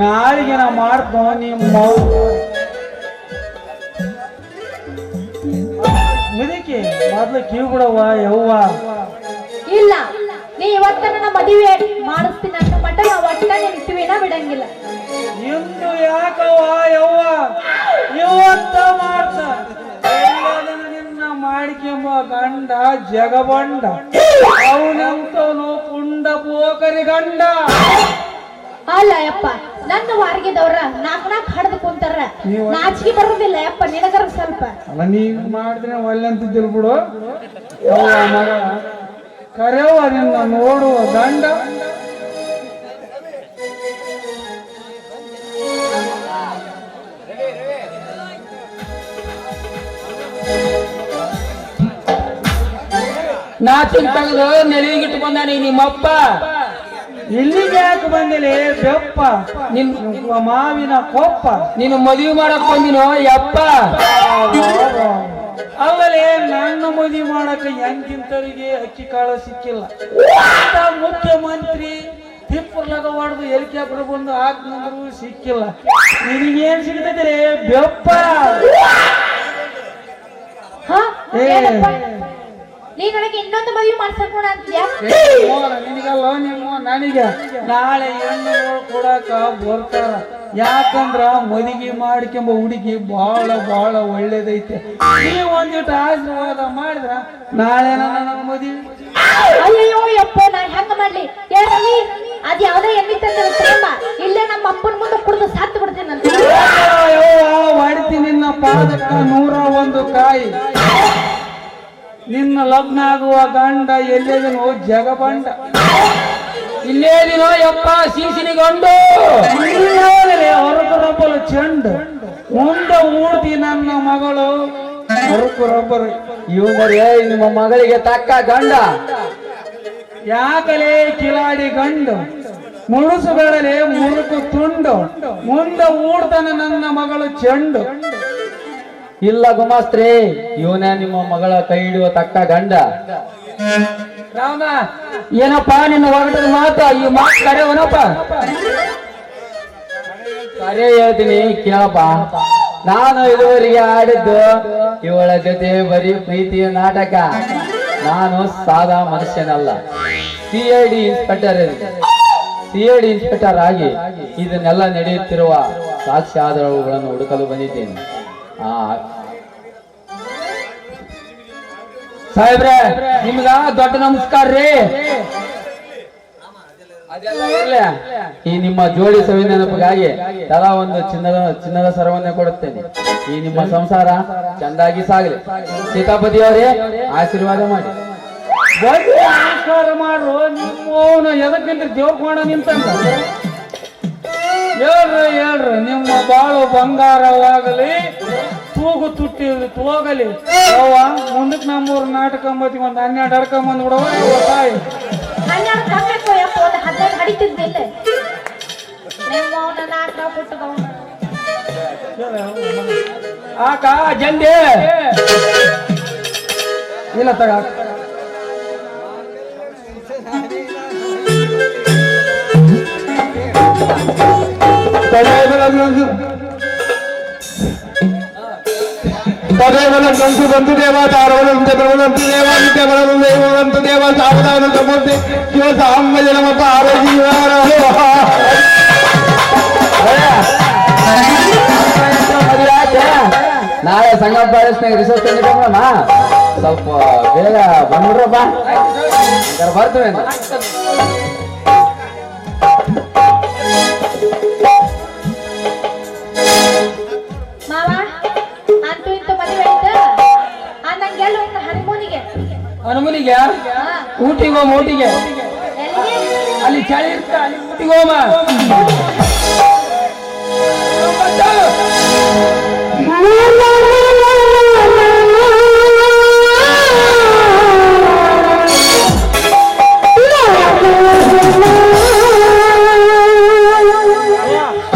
ನಾಳೆಗೆ ನಾ ಮಾಡ್ತೋ ನಿಮ್ಮ ಮುದಕಿ ಮೊದ್ಲು ಕಿವಿ ಬಿಡವ್ವ ಯವ್ವ. ಇಲ್ಲ ನೀ ಇವತ್ತ ನನ್ನ ಮದುವೆ ಮಾಡಿಸ್ತೀನಿ ಅಂತ ಮಟ್ಟ ನಾವು ಒಟ್ಟ ನಿನ್ ಕಿವಿನ ಬಿಡಂಗಿಲ್ಲ. ಇಂದು ಯಾಕವ್ವ ಯವ್ವ? ಇವತ್ತ ಮಾಡ್ತ. ಎಲ್ಲದನ್ನ ನಿನ್ನ ಮಾಡಿಕೆಂಬ ಗಂಡ ಜಗಬಂಡ. ಅವನಂತವನು ಪುಂಡ ಪೋಕರಿ ಗಂಡ. ಅಲ್ಲ ಯಪ್ಪ ನನ್ನ ವಾರ್ಗಿದವ್ರ ನಾಕ್ ನಾಕ್ ಹಡ್ದು ಕುಂತಾರ ನೀವು- ನಾಚಿಕೆ ಬರೋದಿಲ್ಲ ಯಪ್ಪ ನಿನಗರ ಸ್ವಲ್ಪ. ಅಲ್ಲ ನೀವ್ ಮಾಡಿದ್ರೆ ಒಳ್ಳೆ ಅಂತಿದ್ದಿಲ್ ಬಿಡು. ಯವ್ವ ಮಗ ಕರೆಯವ್ವ ನಿನ್ನ ನೋಡುವ ಗಂಡ ನಾಚಿನ್ ತೆಗೆದು ನೆಲಿಗಿಟ್ಟು ಬಂದಾನಿ ನಿಮ್ಮಪ್ಪ. ಇಲ್ಲಿಗೆ ಯಾಕೆ ಬಂದಿಲ್ಲ ಬೆಪ್ಪ ನಿನ್ ಮಾವಿನ ಕೊಪ್ಪ. ನೀನು ಮದುವೆ ಮಾಡಕ್ ಬಂದಿನೋ? ಯಪ್ಪ. ಆಮೇಲೆ ನನ್ನ ಮದುವೆ ಮಾಡಕ್ಕೆ ಹೆಂಗಿಂತರಿಗೆ ಅಕ್ಕಿ ಕಾಳು ಸಿಕ್ಕಿಲ್ಲ. ಮುಖ್ಯಮಂತ್ರಿ ತಿಪ್ಪರ್ಲಾಗ ಹೊಡೆದು ಹೆಲಿಕಾಪ್ಟರ್ ಬಂದು ಹಾಕ್ನಂದ್ರು ಸಿಕ್ಕಿಲ್ಲ. ನಿನಗೇನ್ ಸಿಗ್ತದ್ರೆ ಬೆಪ್ಪ. ಹಾ? ಏ. ಏನಪ್ಪ? ನೀ ನನಗೆ ಇನ್ನೊಂದು ಮದುವೆ ಮಾಡ್ಸಕೋಣ ಅಂತೀಯ? ನಿನಗಲ್ಲ ನಿಮ್ಮ ನನಗೆ ನಾಳೆ ಹೆಣ್ಣು ಕೊಡಾಕ ಬರ್ತಾರ. ಯಾಕಂದ್ರ ಮದಿಗೆ ಮಾಡ್ಕೊಂಬ ಹುಡುಗಿ ಬಹಳ ಬಹಳ ಒಳ್ಳೇದೈತೆ. ನೀ ಒಂದಿಟ್ಟು ಆಶೀರ್ವಾದ ಮಾಡಿದ್ರ ನಾಳೆ ನನ್ನ ಮದುವೆ. ಅಯ್ಯೋ ಯಪ್ಪ ನಾ ಹೆಂಗ ಮಾಡ್ಲಿ? ಏ ರವಿ ಅದ್ ಯಾವ್ದೇ ಎಣ್ಣೆ ತಂದ್ರೆ ಪ್ರೇಮ ಇಲ್ಲೇ ನಮ್ಮ ಅಪ್ಪನ ಮುಂದೆ ಕುಡಿದು ಸಾತ್ ಬಿಡ್ತೀನಿ ಅಂತ ಮಾಡ್ತೀನಿ ನಿನ್ನ ಪಾದಕ್ಕ ನೂರ ಒಂದು ಕಾಯಿ. ನಿನ್ನ ಲಗ್ನ ಆಗುವ ಗಂಡ ಎಲ್ಲೇದಿನೋ ಜಗಬಂಡ. ಇಲ್ಲೇ ದಿನೋ ಯಪ್ಪ ಸೀಸಿನಿಗೊಂಡು. ಹೊರಕು ರಬ್ಬಲು ಚೆಂಡು. ಮುಂದ ಮೂರ್ತಿ ನನ್ನ ಮಗಳು. ಹೊರಕು ರಬ್ಬರು ಇವನರೇ ನಿಮ್ಮ ಮಗಳಿಗೆ ತಕ್ಕ ಗಂಡ. ಯಾಕಲೇ ಕಿಲಾಡಿ ಗಂಡು. ಮುಳುಸುಗಳಲೆ ಮುರುಕು ತುಂಡು ಮುಂದ ಮೂರ್ತನ ನನ್ನ ಮಗಳು ಚೆಂಡು. ಇಲ್ಲ ಗುಮಾಸ್ತ್ರಿ, ಇವನೇ ನಿಮ್ಮ ಮಗಳ ಕೈ ಹಿಡಿಯುವ ತಕ್ಕ ಗಂಡ. ರಾಮ, ಏನಪ್ಪ, ನಿನ್ನ ಹೊರಟದ ಮಾತು? ಈ ಮಾತು ಕರೆಯವನಪ್ಪ ಕರೆ ಹೇಳ್ತೀನಿ, ಕೇಳಪ್ಪ. ನಾನು ಇದುವರೆಗೆ ಆಡಿದ್ದು ಇವಳ ಜೊತೆ ಬರೀ ಪ್ರೀತಿಯ ನಾಟಕ. ನಾನು ಸಾದಾ ಮನುಷ್ಯನಲ್ಲ. C I D inspector C I D inspector ಆಗಿ ಇದನ್ನೆಲ್ಲ ನಡೆಯುತ್ತಿರುವ ಸಾಕ್ಷ್ಯಾಧಾರಗಳನ್ನು ಹುಡುಕಲು ಬಂದಿದ್ದೇನೆ. ಸಾಹೇಬ್ರೆ, ನಿಮ್ಗ ದೊಡ್ಡ ನಮಸ್ಕಾರ ರೀ. ಈ ನಿಮ್ಮ ಜೋಡಿ ಸವಿ ನೆನಪಿಗಾಗಿ ತಲಾ ಒಂದು ಚಿನ್ನದ ಚಿನ್ನದ ಸರವನ್ನೇ ಕೊಡುತ್ತೇನೆ. ಈ ನಿಮ್ಮ ಸಂಸಾರ ಚಂದಾಗಿ ಸಾಗಲಿ. ಸೀತಾಪತಿ ಅವರೇ, ಆಶೀರ್ವಾದ ಮಾಡಿ. ಬಂದು ಮಾಡು ನಿಮ್ಮವನು ಎದಕ್ಕಿಂತ ದೇವ್ರ ನಿಂತ ಹೇಳ್ರಿ ಹೇಳ್ರಿ, ನಿಮ್ಮ ಬಾಳು ಬಂಗಾರವಾಗಲಿ ತೂಗು ತುಟ್ಟಿ ಹೋಗಲಿ ಅವ್ವ ಮುಂದಕ್ಕೆ ನಮ್ಮೂರು ನಾಟಕ ಅಂಬತ್ತಿ ಒಂದು ಹನ್ನೆರಡು ಹಡ್ಕೊಂಬಂದು ಬಿಡವ ಅವ್ವ ತಾಯಿ. ಆಕ ಕಮ್ಮಿ ಇಲ್ಲ ತಗ. Thank ಹಡಿತಿದ್ದಿಲ್ಲ ದೇವ ತಾರವನಂತೆ ಬರವನಂತು ದೇವ ನಿತ್ಯ ಬರಲು ದೇವನಂತು ದೇವ ಸಾವಧಾನ ಸಮೂರ್ತಿ ಶಿವ ಸಾಂಬ ಜನಮಪ್ಪ ಆರೋಗ್ಯ ಮದುವೆ ಆಯ್ತಾ? ನಾಳೆ ಸಂಗಮ ಪ್ಯಾಲೇಸ್ನಾಗ ರಿಸೆಪ್ಷನ್ ಇಡೋಣ ಸ್ವಲ್ಪ ಬೇಗ ಬಂದ್ಬಿಡ್ರಪ್ಪ ಹಂಗಾರೆ ಬರ್ತೇವೆ ಹನಿಮೂನಿಗೆ ಹನುಮನಿಗೆ ಹಾ ಊಟಿಗೆ ಹೋಮ ಊಟಿಗೆ ಎಲ್ಲಿಗೆ ಅಲ್ಲಿ ಚಳಿ ಇರ್ತ ಅಲ್ಲಿ ಊಟಿಗೆ ಹೋಮ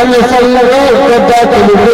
ಅಲ್ಲಿ ಸಲ್ಲವೇ ಕೊಟ್ಟ ತಿಳಿದೆ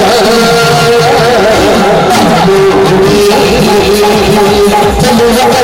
Hallelujah.